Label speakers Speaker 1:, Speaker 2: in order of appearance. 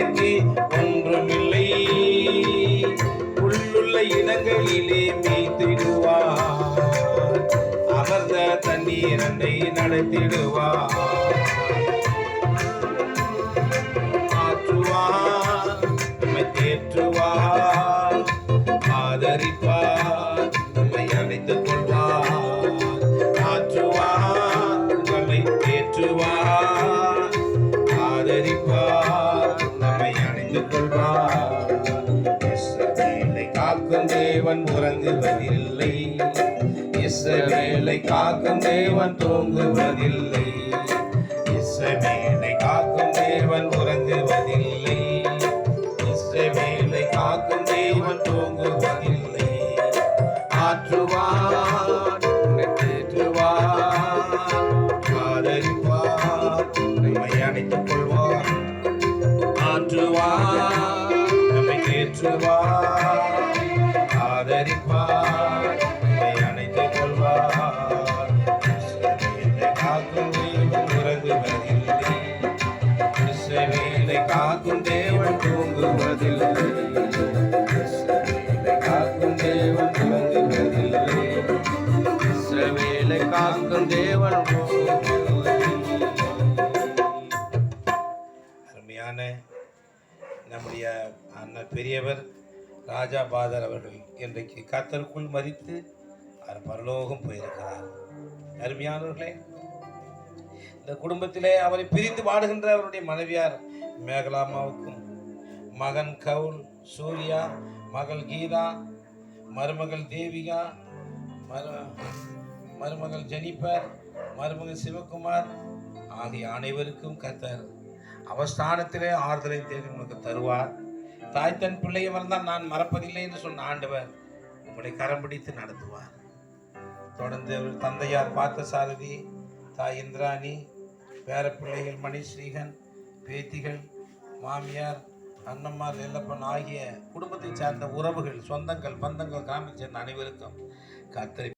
Speaker 1: எனக்கு ஒன்றுமில்லை. உள்ளுள்ள இடங்களிலே மீத்திடுவார் அமர்ந்த தண்ணீர் அண்டை நடத்திடுவார். ஆற்றுவார் நம்மை தேற்றுவார். ஆதரிப்பார் நம்மை அழைத்துக் கொள்வார். ஆற்றுவார் நம்மை தேற்றுவார். ஆதரிப்பார் நம்மை அணைத்துக் கொள்வார் இஸ்ரவேலை காக்கும் தேவன் உறங்குவதில்லை. இஸ்ரவேலை காக்கும் தேவன் தூங்குவதில்லை. இஸ்ரவேலை காக்கும் தேவன் உறங்குவதில்லை இஸ்ரவேலை காக்கும் தேவன் தூங்குவதில்லை. நம்மை தேற்றுவார் ஆதரிப்பார் நம்மை அணைத்துக் கொள்வார் இஸ்ரவேலை காக்கும் தேவன் உறங்குவதில்லை இஸ்ரவேலை காக்கும் தேவன் தூங்குவதில்லை இஸ்ரவேலை காக்கும் தேவன் உறங்குவதில்லை இஸ்ரவேலை காக்கும் தேவன் அருமையான நம்முடைய அண்ணன் பெரியவர் ராஜா பாதர் அவர்கள் இன்றைக்கு கத்தருக்குள் மறித்து அவர் பரலோகம் போயிருக்கிறார். அருமையானவர்களே இந்த குடும்பத்திலே அவரை பிரிந்து வாடுகின்ற அவருடைய மனைவியார் மேகலாமாவுக்கும் மகன் கவுல் சூர்யா மகள் கீதா மருமகள் தேவிகா மரு மருமகள் ஜெனிபர் மருமகள் சிவகுமார் ஆகிய அனைவருக்கும் கத்தர் அவஸ்தானத்திலே ஆறுதலை தேடி உனக்கு தருவார். தாய் தன் பிள்ளையை வந்தால் நான் மறப்பதில்லை என்று சொன்ன ஆண்டவர் உங்களை கரம் பிடித்து நடத்துவார். தொடர்ந்து அவர் தந்தையார் பார்த்தசாரதி தாய் இந்திராணி பேர பிள்ளைகள் மணிஸ்ரீகன் பேத்திகள் மாமியார் அண்ணம்மார் எல்லப்பன் ஆகிய குடும்பத்தைச் சார்ந்த உறவுகள் சொந்தங்கள் பந்தங்கள் கிராமத்தை சேர்ந்த அனைவருக்கும் கத்திரி